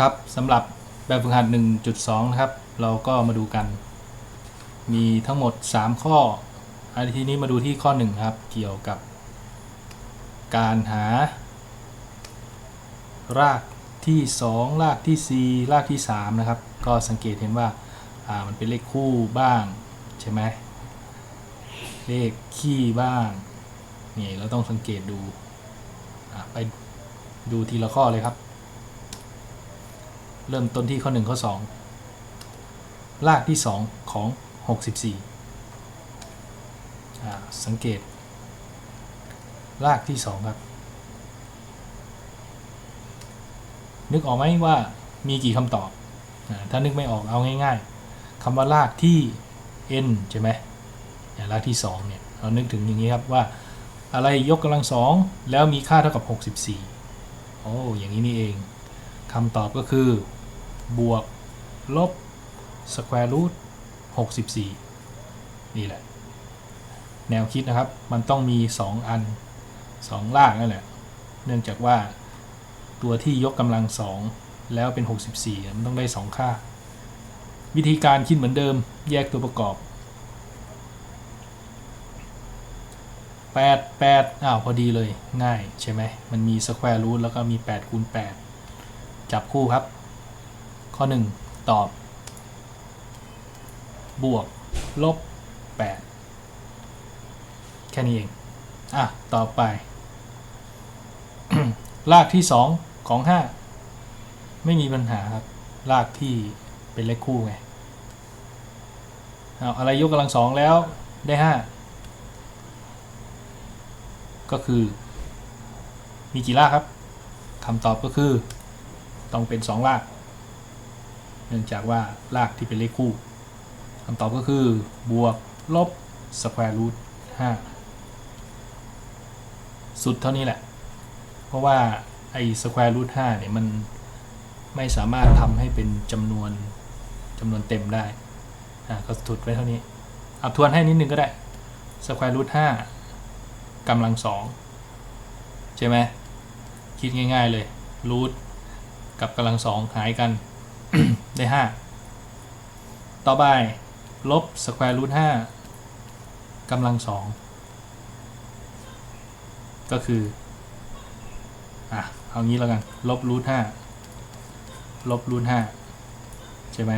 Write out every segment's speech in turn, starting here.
ครับสำหรับแบบฝึกหัด 1.2 นะครับ เราก็มาดูกัน มีทั้งหมด 3 ข้ออันทีนี้มาดูที่ข้อ 1 ครับ เกี่ยวกับ การหา รากที่ 2 รากที่ 4 รากที่ 3 นะครับ ก็สังเกตเห็นว่าามันเป็นเลขคู่บ้าง ใช่ไหมเลขคี่บ้างนี่เราต้องสังเกตดูไปดูทีละข้อเลยครับ เริ่มต้นที่ข้อ 1 ข้อ 2 รากที่ 2 ของ 64 สังเกต รากที่ 2 ครับ นึกออกไหมว่ามีกี่คำตอบอถ้านึกไม่ออกเอาง่ายๆคำว่ารากที่ n ใช่ไหมอย่างรากที่ 2 เนี่ย เรานึกถึงอย่างนี้ครับว่าอะไรยกกำลังสองแล้วมีค่าเท่ากับ 64 โอ้ อย่างนี้นี่เอง คำตอบก็คือ บวก ลบ square root 64นี่แหละ แนวคิดนะครับ มันต้องมี 2 อัน 2 ล่างนั่นแหละ เนื่องจากว่าตัวที่ยกกำลังสองแล้วเป็น 64 มันต้องได้ 2 ค่า วิธีการคิดเหมือนเดิม แยกตัวประกอบ 8 8 อ้าว พอดีเลยง่ายใช่ไหม มันมี square root แล้วก็มี 8 คูณ 8 จับคู่ครับ ข้อ 1 ตอบบวก ลบ 8 แค่นี้เอง อะ ต่อไป รากที่ 2 ของ 5 ไม่มีปัญหาครับ รากที่เป็นเลขคู่ไงเอาอะไรยกกำลังสองแล้วได้ 5 ก็คือ มีกี่รากครับคำตอบก็คือ ต้องเป็น 2 ราก เนื่องจากว่ารากที่เป็นเลขคู่คำตอบก็คือบวกลบ square root 5สุดเท่านี้แหละ เพราะว่าไอ้ square root 5เนี่ยมันไม่สามารถทำให้เป็นจำนวนจำนวนเต็มได้อะก็สุดไว้เท่านี้เอาทวนให้นิดนึงก็ได้ square root 5กำลังสองใช่ไหมคิดง่าย ๆเลยรูทกับกำลังสองหายกัน ได้ 5 ต่อไปลบ square root 5กำลังสองก็คือ อะ เอางี้แล้วกัน ลบรูทห้าลบรูทห้าใช่ไหม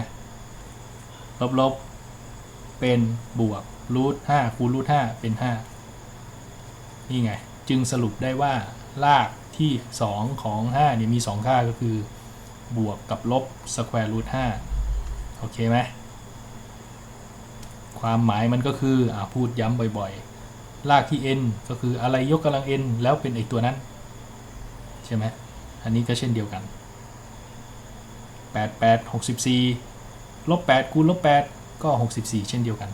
ลบลบเป็นบวกรูทห้าคูณรูทห้าเป็นห้านี่ไง จึงสรุปได้ว่า รากที่2ของ5เนี่ยมี2ค่าก็คือ บวกกับลบสแควร์รูทห้าโอเคไหมความหมายมันก็คืออพูดย้ำบ่อยๆรากที่ n ก็คืออะไรยกกำลัง n แล้วเป็นไอตัวนั้น ใช่ไหมอันนี้ก็เช่นเดียวกัน 8 8 64ลบ8คูณลบ8ก็ 64 เช่นเดียวกัน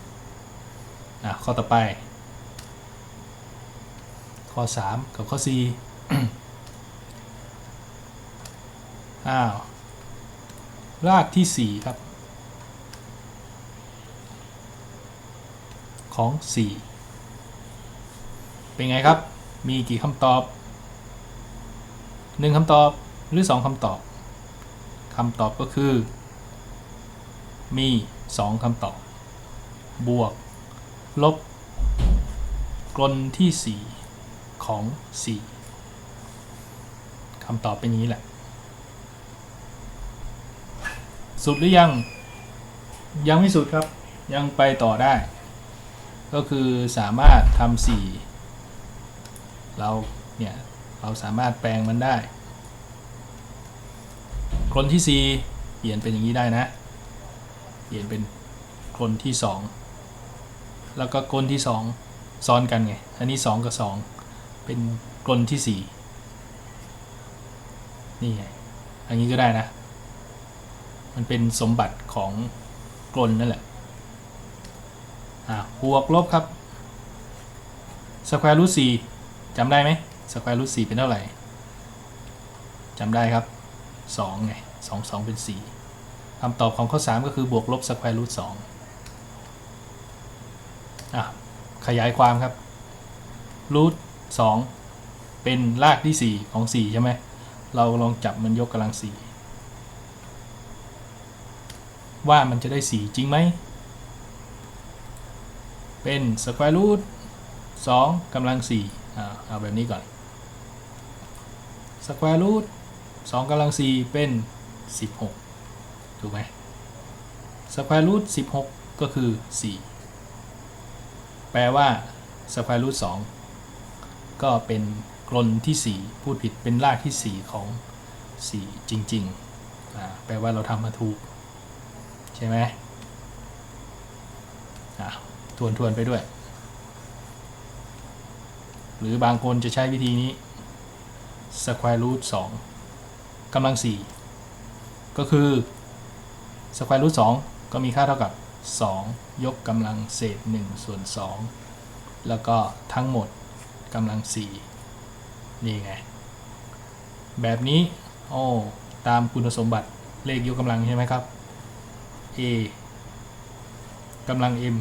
อะข้อต่อไป ข้อ 3 กับข้อ 4 อ้าว รากที่ 4 ครับ ของ 4 เป็นไงครับ มีกี่คำตอบ 1คำตอบหรือ 2คำตอบคำตอบก็คือ มี 2คำตอบ บวก ลบ กลนที่ 4 ของ 4คำตอบเป็นนี้แหละ สุดหรือยัง ยังไม่สุดครับ ยังไปต่อได้ ก็คือสามารถทำสี่เราเนี่ย เราสามารถแปลงมันได้กลนที่ 4 เปลี่ยนเป็นอย่างนี้ได้นะ เปลี่ยนเป็นกลนที่ 2 แล้วก็กลนที่ 2 ซ้อนกันไง อันนี้ 2 กับ 2 เป็นกลนที่ 4 นี่ไง อันนี้ก็ได้นะ มันเป็นสมบัติของกลนนั่นแหละอ่าบวกลบครับสแควร์รูทสี่จำได้ไหมสแควร์รูทสี่เป็นเท่าไหร่จำได้ครับสองไงสองสองเป็นสี่คำตอบของข้อสามก็คือบวกลบสแควร์รูทสองอะขยายความครับรูทสองเป็นรากที่สี่ของสี่ใช่ไหม เราลองจับมันยกกำลังสี่ ว่ามันจะได้ 4 จริงไหม เป็น square root 2กำลัง4อ่าเอาแบบนี้ก่อน square root 2กำลัง4เป็น 16 ถูกไหม square root 16 ก็คือ 4 แปลว่า square root 2 ก็เป็นกลนที่ 4 พูดผิดเป็นรากที่ 4 ของ 4 จริงๆแปลว่าเราทำมาถูก ใช่ไหมทวนทวนๆไปด้วย หรือบางคนจะใช้วิธีนี้ square root 2กำลัง 4 ก็คือ square root 2 ก็มีค่าเท่ากับ 2 ยกกำลังเศษ 1 ส่วน 2 แล้วก็ทั้งหมดกำลัง 4 นี่ไง แบบนี้ โอ้ ตามคุณสมบัติเลขยกกำลังใช่ไหมครับ a กำลัง m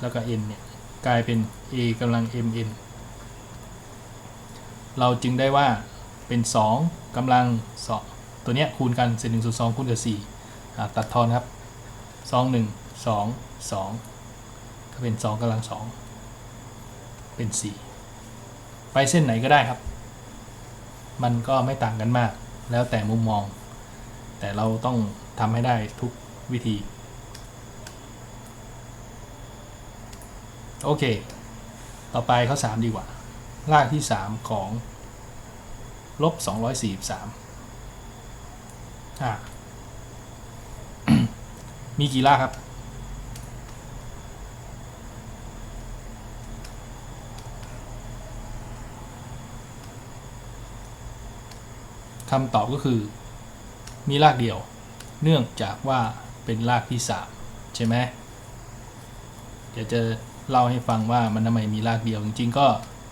แล้วก็ n เนี่ยกลายเป็น a กำลัง mn เราจึงได้ว่าเป็น 2กำลัง2ตัวเนี้ยคูณกันเศษ1ส่วน2คูณกับ4อ่ตัดทอนครับ2 1 2 2ก็เป็น2กำลัง2เป็น4ไปเส้นไหนก็ได้ครับ มันก็ไม่ต่างกันมาก แล้วแต่มุมมอง แต่เราต้องทำให้ได้ทุก วิธี โอเค ต่อไปข้อ3ดีกว่า รากที่ 3 ของลบ243อ่ามีกี่รากครับ คำตอบก็คือ มีรากเดียว เนื่องจากว่า เป็นรากที่3ใช่ไหมเดี๋ยวจะเล่าให้ฟังว่ามันทำไมมีรากเดียวจริงๆก็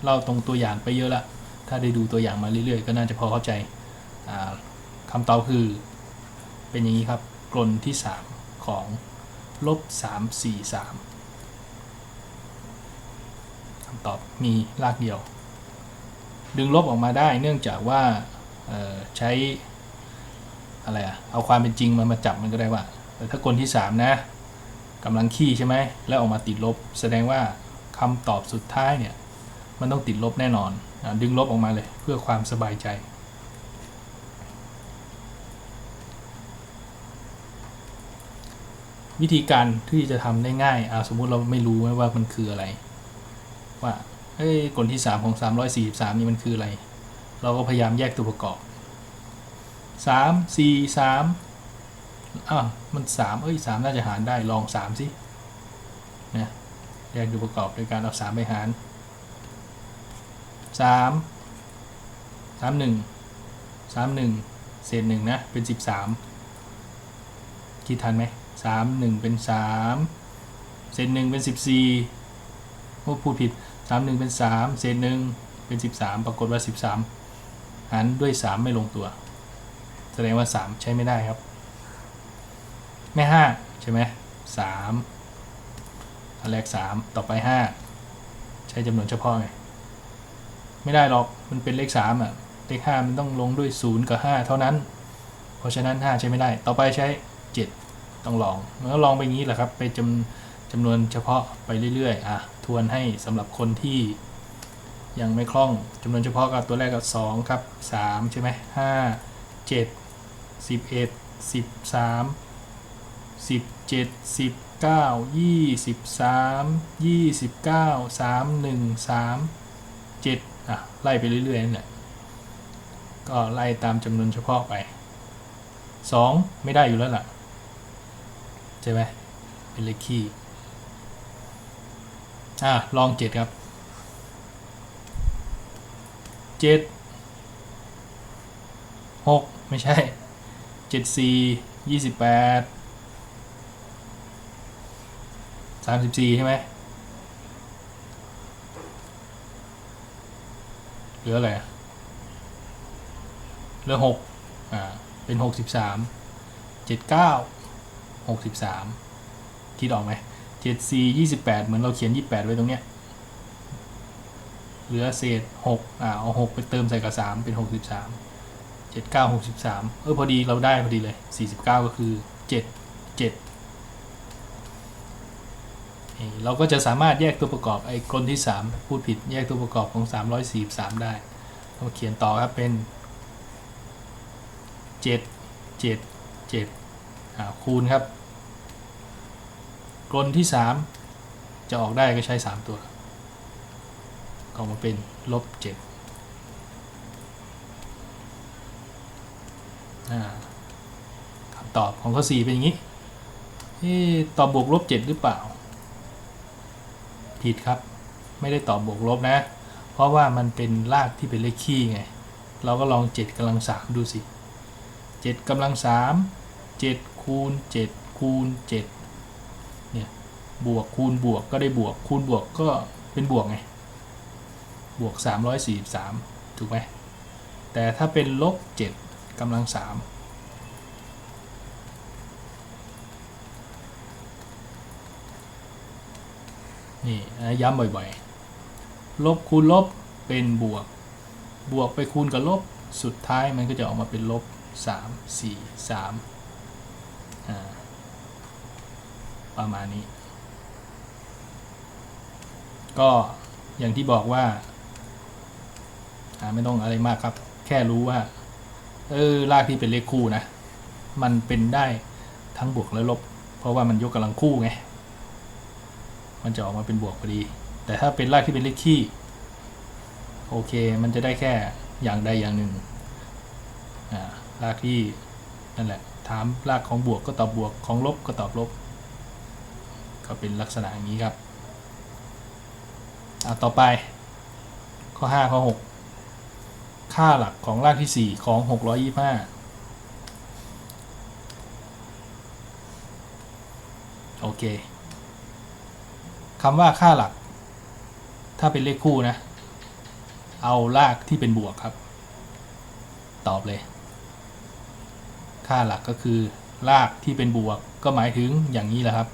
เล่าตรงตัวอย่างไปเยอะละถ้าได้ดูตัวอย่างมาเรื่อยๆ ก็น่าจะพอเข้าใจาคำตอบคือเป็นอย่างนี้ครับกลนที่ 3 ของลบ343คำตอบมีรากเดียว ดึงลบออกมาได้เนื่องจากว่าใช้อะไรอะเอาความเป็นจริงมามาจับมันก็ได้ว่า ถ้ากลที่ 3 นะกำลังขี้ใช่ไหมแล้วออกมาติดลบ แสดงว่าคำตอบสุดท้ายเนี่ย มันต้องติดลบแน่นอนอะดึงลบออกมาเลยเพื่อความสบายใจ วิธีการที่จะทำได้ง่ายอาสมมุติเราไม่รู้ว่ามันคืออะไร ว่าเอ้ยกลที่ 3 ของ 343 นี่มันคืออะไร เราก็พยายามแยกตัวประกอบ 3 4 3อะ มัน3เอ้ย3น่าจะหารได้ลอง3สินะแยกตัวประกอบโดยการเอา3ไปหาร3 3 1 3 1เศษ1นะเป็น13คิดทันไหมสามหนึ่งเป็นสามเศษหนึ่งเป็นสิบสี่โอ้พูดผิดสามหนึ่งเป็นสามเศษหนึ่งเป็นสิบสามปรากฏว่าสิบสามหารด้วยสามไม่ลงตัว แสดงว่าสามใช้ไม่ได้ครับ ไม่ห้าใช่ไหมสามอันแรกสามต่อไปห้าใช้จำนวนเฉพาะไงไม่ได้หรอกมันเป็นเลขสามอะเลขห้ามันต้องลงด้วยศูนย์กับห้าเท่านั้น เพราะฉะนั้นห้าใช้ไม่ได้ ต่อไปใช้เจ็ดต้องลองมันก็ลองไปงี้แหละครับ ไปจำจำนวนเฉพาะไปเรื่อยๆอะทวนให้สำหรับคนที่ยังไม่คล่องจำนวนเฉพาะกับตัวแรกกับ2ครับ3ใช่ไหม5 7 11 13 17 19 23 29 31 37อะไล่ไปเรื่อยๆเนี่ยก็ไล่ตามจำนวนเฉพาะไป 2 ไม่ได้อยู่แล้วล่ะ ใช่ไหมเป็นเลขคี่อะลอง 7 ครับ 7 6 ไม่ใช่ 74 28 สามสิบสี่ใช่ไหมเหลืออะไรเหลือหกอ่า เป็นหกสิบสามเจ็ดเก้าหกสิบสามคิดออกไหมเจ็ดสี่ยี่สิบแปดเหมือนเราเขียนยี่แปดไว้ตรงเนี้ย เหลือเศษหกอ่า เอาหกไปเติมใส่กับสามเป็นหกสิบสามเจ็ดเก้าหกสิบสามเออพอดีเราได้พอดีเลยสี่สิบเก้าก็คือเจ็ดเจ็ด เราก็จะสามารถแยกตัวประกอบไอ้กลนที่ 3 พูดผิดแยกตัวประกอบของ 343 ได้เราเขียนต่อครับเป็น 7 7 7คูณครับ กลนที่ 3 จะออกได้ก็ใช้ 3 ตัวออกมาเป็นลบ7คำตอบของข้อ 4 เป็นอย่างนี้เอ๊ะตอบบวกลบ 7 หรือเปล่า ผิดครับ ไม่ได้ตอบบวกลบนะ เพราะว่ามันเป็นรากที่เป็นเลขคี่ไง เราก็ลอง 7กำลัง 3 ดูสิ 7กำลัง 3 7 คูณ 7 คูณ 7 เนี่ย บวกคูณบวกก็ได้บวก คูณบวกก็เป็นบวกไง บวก 343 ถูกไหมแต่ถ้าเป็นลบ 7กำลัง 3 นี่ย้ำบ่อยๆ ลบคูณลบเป็นบวก บวกไปคูณกับลบ สุดท้ายมันก็จะออกมาเป็นลบ 3 4 3อ่าประมาณนี้ ก็อย่างที่บอกว่าอ่า ไม่ต้องอะไรมากครับ แค่รู้ว่า เออรากที่เป็นเลขคู่นะ มันเป็นได้ทั้งบวกและลบ เพราะว่ามันยกกำลังคู่ไง มันจะออกมาเป็นบวกพอดี แต่ถ้าเป็นรากที่เป็นเลขคี่โอเค มันจะได้แค่อย่างใดอย่างหนึ่งรากที่นั่นแหละ ถามรากของบวกก็ตอบบวกของลบก็ตอบลบ ก็เป็นลักษณะอย่างนี้ครับอ่าต่อไป ข้อ 5 ข้อ 6 ค่าหลักของรากที่ 4 ของ 625 โอเค คำว่าค่าหลัก ถ้าเป็นเลขคู่นะ เอารากที่เป็นบวกครับ ตอบเลย ค่าหลักก็คือรากที่เป็นบวกก็หมายถึงอย่างนี้แหละครับ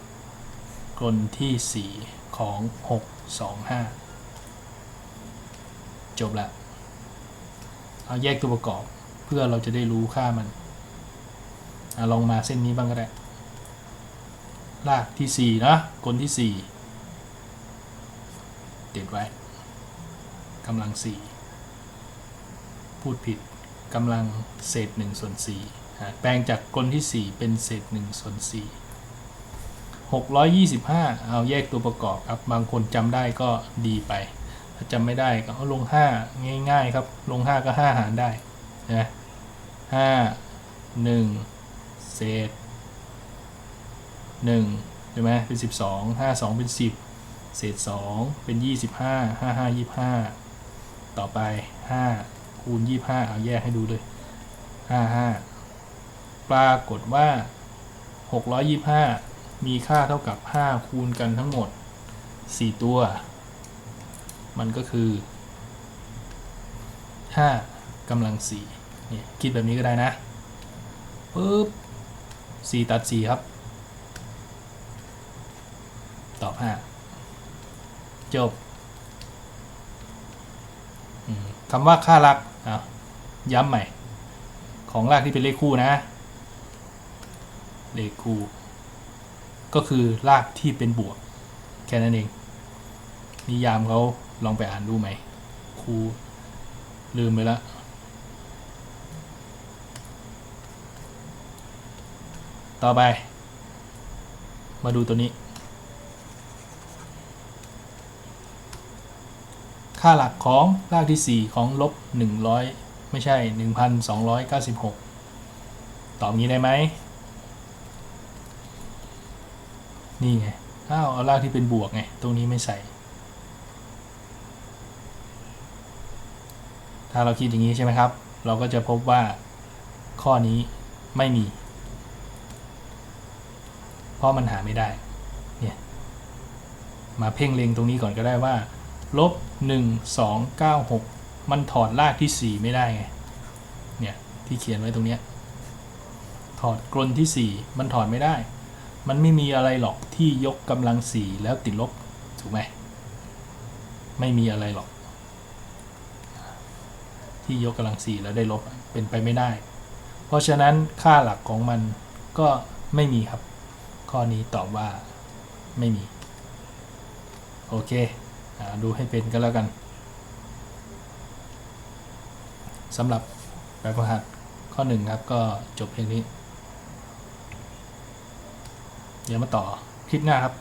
กลนที่ 4 ของ 625 จบละเอาแยกตัวประกอบเพื่อเราจะได้รู้ค่ามันอลองมาเส้นนี้บ้างก็ได้รากที่ 4 นะกลที่ 4 ติดไว้กำลัง4พูดผิดกำลังเศษ1ส่วน4อ่แปลงจากกลที่4เป็นเศษ1ส่วน4 625เอาแยกตัวประกอบครับ บางคนจำได้ก็ดีไป ถ้าจำไม่ได้ก็เอาลง5ง่ายๆครับ ลง5ก็5หารได้นะ5 1เศษ1ใช่ไหมเป็น12 5 2เป็น10 เศษ 2 เป็น 25 5 5 25 ต่อไป 5 คูณ 25 เอาแยกให้ดูเลย 5 5 ปรากฏว่า 625 มีค่าเท่ากับ 5 คูณกันทั้งหมด 4 ตัว มันก็คือ 5กำลัง4เนี่ยคิดแบบนี้ก็ได้นะปึ๊บ4ตัด 4 ครับ ตอบ 5 จบคำว่าค่ารักย้ำใหม่ ของรากที่เป็นเลขคู่นะ เลขคู่ ก็คือรากที่เป็นบวก แค่นั้นเอง นิยามเขาลองไปอ่านดูไหมครูลืมไปแล้วต่อไป มาดูตัวนี้ ค่าหลักของรากที่ 4 ของลบ 100 ไม่ใช่ 1,296 ตอบงี้ได้ไหม นี่ไงอ้าวเอารากที่เป็นบวกไง ตรงนี้ไม่ใส่ ถ้าเราคิดอย่างนี้ใช่ไหมครับ เราก็จะพบว่าข้อนี้ไม่มี เพราะมันหาไม่ได้ เนี่ย มาเพ่งเล็งตรงนี้ก่อนก็ได้ว่า ลบ 1 2 9 6 มันถอดรากที่ 4 ไม่ได้ไง เนี่ย ที่เขียนไว้ตรงเนี้ย ถอดกลนที่ 4 มันถอดไม่ได้ มันไม่มีอะไรหรอกที่ยกกำลัง 4 แล้วติดลบ ถูกไหม ไม่มีอะไรหรอก ที่ยกกำลัง 4 แล้วได้ลบ เป็นไปไม่ได้ เพราะฉะนั้นค่าหลักของมันก็ไม่มีครับ ข้อนี้ตอบว่าไม่มี โอเค ดูให้เป็นก็แล้วกันสำหรับแบบฝึกหัดข้อหนึ่งครับก็จบเพียงนี้ เดี๋ยวมาต่อคลิปหน้าครับ